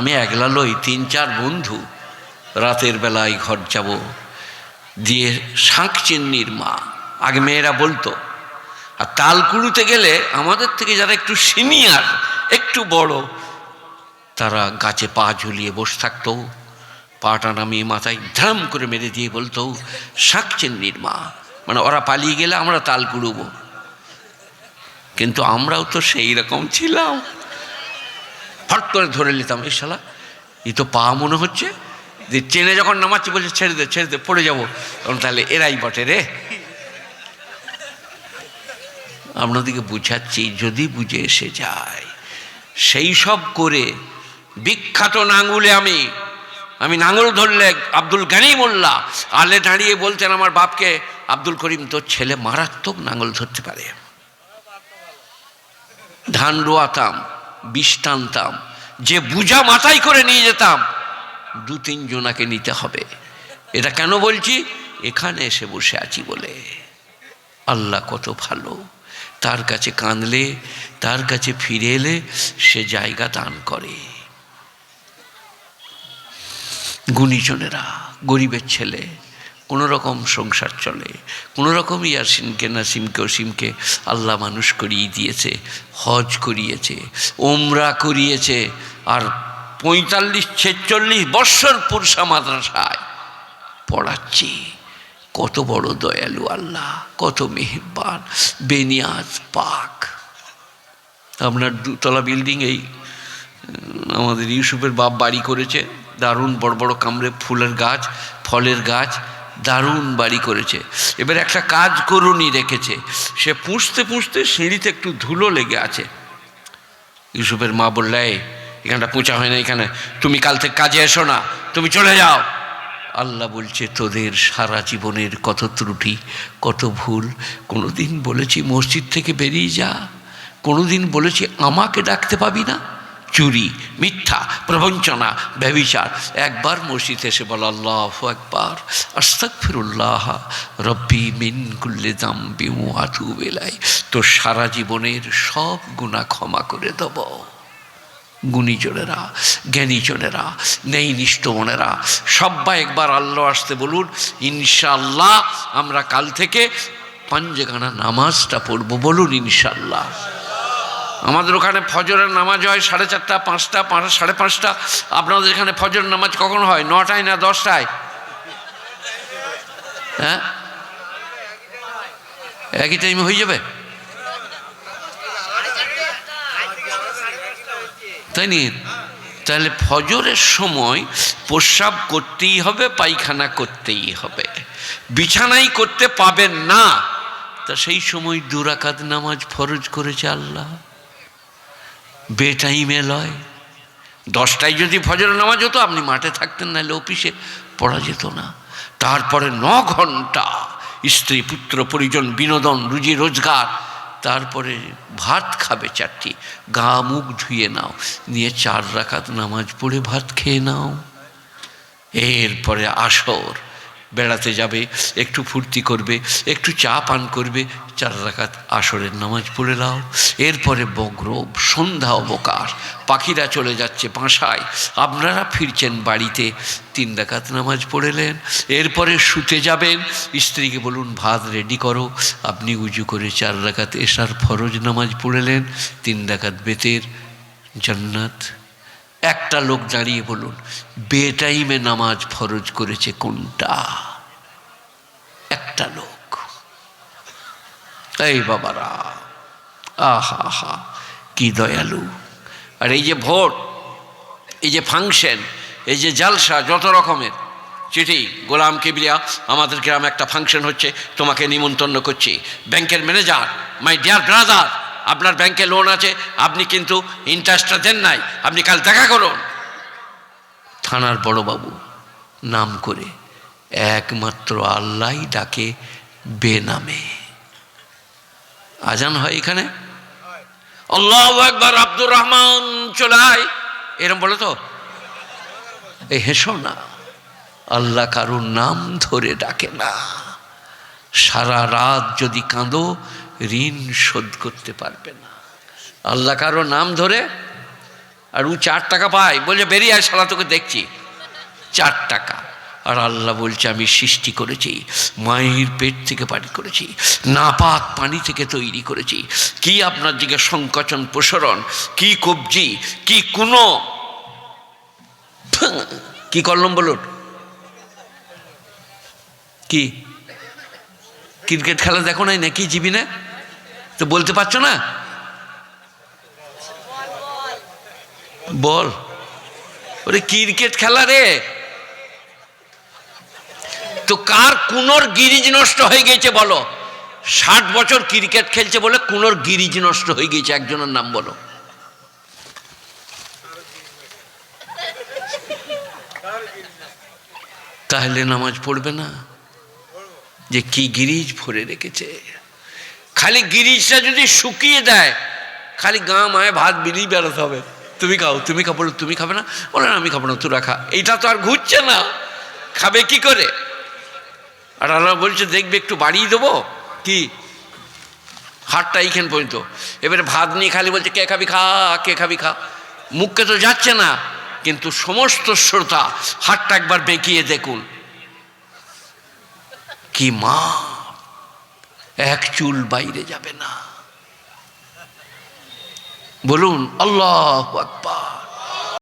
আমি একলা লই তিন চার বন্ধু। রাতের বেলায় ঘর যাব। দিয়ে শাঁখ চিন্নির মা। আগে মেয়েরা বলতো, আর তালকুড়ুতে গেলে আমাদের থেকে যারা একটু সিনিয়র, একটু বড়, তারা গাছে পা ঝুলিয়ে বসে থাকতো। পাটা নামিয়ে মাথায় ধাম করে মেরে দিয়ে বলতো, শাঁখ চিন্নির মা। মানে ওরা পালিয়ে গেলে আমরা তাল কুড়ুবো কিন্তু আমরাও তো সেই রকম ছিলাম। করে ধরে নিতাম, এই শালা, এই তো পা মনে হচ্ছে, যে ট্রেনে যখন নামাচ্ছি, বলছে, ছেড়ে দে ছেড়ে দে, পড়ে যাব। তখন তাহলে এরাই বটে রে। আপনাদেরকে বুঝাচ্ছি, যদি বুঝে এসে যায়, সেই সব করে বিখ্যাত নাঙ্গুলে আমি আমি নাঙ্গল ধরলে আব্দুল গানি মোল্লা, আলে দাঁড়িয়ে বলতেন আমার বাপকে, আব্দুল করিম, তোর ছেলে মারাত্মক নাঙ্গল ধরতে পারে। ধান রোয়াতাম, বিষ টানতাম যে বুঝা মাথায় করে নিয়ে যেতাম, দু তিন জনাকে নিতে হবে। এটা কেন বলছি? এখানে এসে বসে আছি বলে। আল্লাহ কত ভালো। তার কাছে কাঁদলে, তার কাছে ফিরে এলে সে জায়গা দান করে। গুণীজনেরা, গরিবের ছেলে কোনো রকম সংসার চলে। কোনো রকম ইয়াসিনকে নাসিমকে অসীমকে আল্লাহ মানুষ করিয়ে দিয়েছে, হজ করিয়েছে ওমরা করিয়েছে, আর পঁয়তাল্লিশ, ছেচল্লিশ বৎসর পুরসা মাদ্রাসায় পড়াচ্ছি। কত বড় দয়ালু আল্লাহ, কত মেহেরবান, বেনিয়াজ পাক। আপনার দুতলা বিল্ডিং এই আমাদের ইউসুফের বাপ বাড়ি করেছে। দারুণ বড় বড় কামড়ে ফুলের গাছ, ফলের গাছ দারুণ বাড়ি করেছে। এবার একটা কাজ করুনি রেখেছে। সে পুষতে পুষতে সিঁড়িতে একটু ধুলো লেগে আছে। ইউসুফের মা বললে "এই, এখানটা পুঁচা হয় না এখানে। তুমি কাল থেকে কাজে এসো না। তুমি চলে যাও। আল্লাহ বলছে তোদের সারা জীবনের কত ত্রুটি কত ভুল কোনোদিন বলেছি মসজিদ থেকে বেরিয়ে যা। কোনোদিন বলেছি আমাকে ডাকতে পাবি না। চুরি, মিথ্যা, প্রবঞ্চনা ব্যবিচার একবার মসজিদ এসে বল, আল্লাহ একবার আস্তাক ফিরুল্লাহ রব্বি মিন কুল্লে দাম্বি আতু বেলায় তোর সারা জীবনের সব গুণা ক্ষমা করে দেবো। গুণীজনেরা জ্ঞানীজনেরা নেই নিষ্ঠমনেরা সব্বা একবার আল্লাহ আসতে বলুন ইনশাল্লাহ আমরা কাল থেকে পাঞ্জেগানা নামাজটা পড়ব বলুন ইনশাল্লাহ আমাদের ওখানে ফজরের নামাজ হয় সাড়ে চারটা, পাঁচটা, পাঁচ, সাড়ে পাঁচটা। আপনাদের এখানে ফজরের নামাজ কখন হয়? নটায় না দশটায়? হ্যাঁ? একই টাইমে হয়ে যাবে? তাই নি? তাহলে ফজরের সময় প্রস্রাব করতেই হবে, পায়খানা করতেই হবে। বিছানাই করতে পাবেন না। তা সেই সময় দুরাকাত নামাজ ফরজ করেছে আল্লাহ। বেটাইমে লয়। দশটায় যদি ফজরের নামাজ হতো, আপনি মাঠে থাকতেন, নাহলে অফিসে পড়া যেত না। তারপরে ন ঘণ্টা স্ত্রী, পুত্র, পরিজন, বিনোদন, রুজি, রোজগার, তারপরে ভাত খাবে চারটি। গা মুখ ধুয়ে নাও, নিয়ে চার রাখাত নামাজ পড়ে ভাত খেয়ে নাও। এরপরে আসর বেড়াতে যাবে, একটু ফুর্তি করবে, একটু চা পান করবে, চার রাখাত আসরের নামাজ পড়ে নাও। এরপরে বগ্রব, সন্ধ্যা অবকাশ। পাখিরা চলে যাচ্ছে বাসায়। আপনারা ফিরছেন বাড়িতে, তিন রাকাত নামাজ পড়েলেন এরপরে শুতে যাবেন, স্ত্রীকে বলুন, ভাত রেডি করো। আপনি উজু করে চার রাকাত এসার ফরজ নামাজ পড়েলেন তিন রাকাত বেতের জান্নাত। একটা লোক দাঁড়িয়ে বলুন, বেটাইমে নামাজ ফরজ করেছে কোনটা? একটা লোক। এই বাবারা, আহা হা কি দয়ালু। আর এই যে ভোট, এই যে ফাংশন, এই যে জালসা, যত রকমের, চিঠি, গোলাম কিবরিয়া আমাদের গ্রামে একটা ফাংশন হচ্ছে, তোমাকে নিমন্ত্রণ করছি। ব্যাংকের ম্যানেজার, মাই ডিয়ার ব্রাদার আপনার ব্যাংকে লোন আছে, আপনি কিন্তু ইন্টারেস্টটা দেন নাই, আপনি কাল দেখা করুন। থানার বড়বাবু নাম করে একমাত্র আল্লাহ ডাকে বেনামে। আজান হয় এখানে? আল্লাহ একবার আব্দুর রহমান চলায় এরম বলে তো? এই হেসো না, আল্লাহ কারুর নাম ধরে ডাকে না। সারা রাত যদি কাঁদো, ঋণ শোধ করতে পারবে না। আল্লাহ কারও নাম ধরে, আর ও চার টাকা পায়, বলছে, বেরিয়ে আয় শালা, তোকে দেখছি। চার টাকা। আর আল্লাহ বলছে, আমি সৃষ্টি করেছি, মায়ের পেট থেকে পানি করেছি, নাপাক পানি থেকে তৈরি করেছি। কি আপনার দিকে সংকোচন, প্রসারণ? কি কবজি? কি কোনো? কি করলাম বলুন? কি? ক্রিকেট খেলা দেখো নাই, নাকি জিবি না তো বলতে পারছ না? বল। ওরে ক্রিকেট খেলা রে। তো কার কুনোর গিরিজ নষ্ট হয়ে গেছে বলো? ষাট বছর ক্রিকেট খেলছে বলে কুনোর গিরিজ নষ্ট হয়ে গেছে, একজনের নাম বলো। তাহলে নামাজ পড়বে না? যে কি গিরিজ ভরে রেখেছে। খালি গিরিজটা যদি শুকিয়ে দেয় খালি গা মায়ে ভাত বিলি বেরোতে হবে। তুমি খাও তুমি খাব তুমি খাবে না? বলে না, আমি খাব না তোরা খা এইটা তো আর ঘুরছে না। খাবে কি করে? আর আল্লাহ বলছে দেখবে একটু বাড়িয়ে দেবো? কি? হাটটা এইখান পর্যন্ত। এবারে ভাত নিয়ে খালি বলছে কে খাবি খা কে খাবি খা? মুখকে তো যাচ্ছে না কিন্তু সমস্ত শ্রোতা হাটটা একবার বেঁকিয়ে দেখুন। কি মা? এক চুল বাইরে যাবে না। বলুন আল্লাহ আকবার।